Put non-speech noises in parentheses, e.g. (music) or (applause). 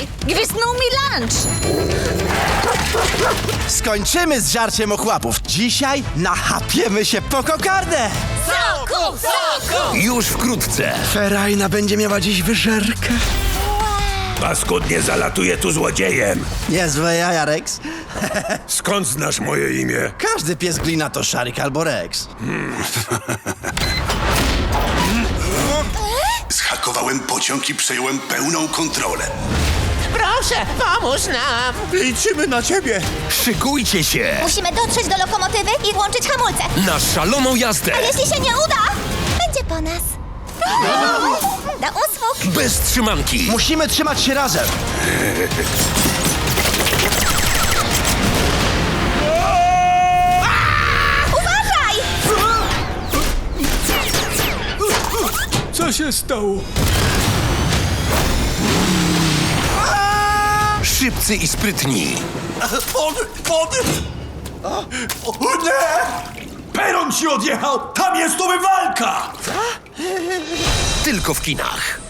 Ej, gwizdnął mi lunch! Skończymy z żarciem ochłapów. Dzisiaj nachapiemy się po kokardę. Soku, soku! Już wkrótce. Ferajna będzie miała dziś wyżerkę. Paskudnie zalatuje tu złodziejem. Niezłe jaja, Rex. (laughs) Skąd znasz moje imię? Każdy pies glina to Szarik albo Rex. (laughs) Zhakowałem pociąg i przejąłem pełną kontrolę. Proszę, pomóż nam! Liczymy na ciebie. Szykujcie się Musimy dotrzeć do lokomotywy i włączyć hamulce. na szaloną jazdę. A jeśli się nie uda, będzie po nas. Do usług. Bez trzymanki. Musimy trzymać się razem. Uważaj! Co się stało? Szybcy i sprytni. Wody, wody! O nie! Peron ci odjechał! Tam jest umywalka! Tylko w kinach.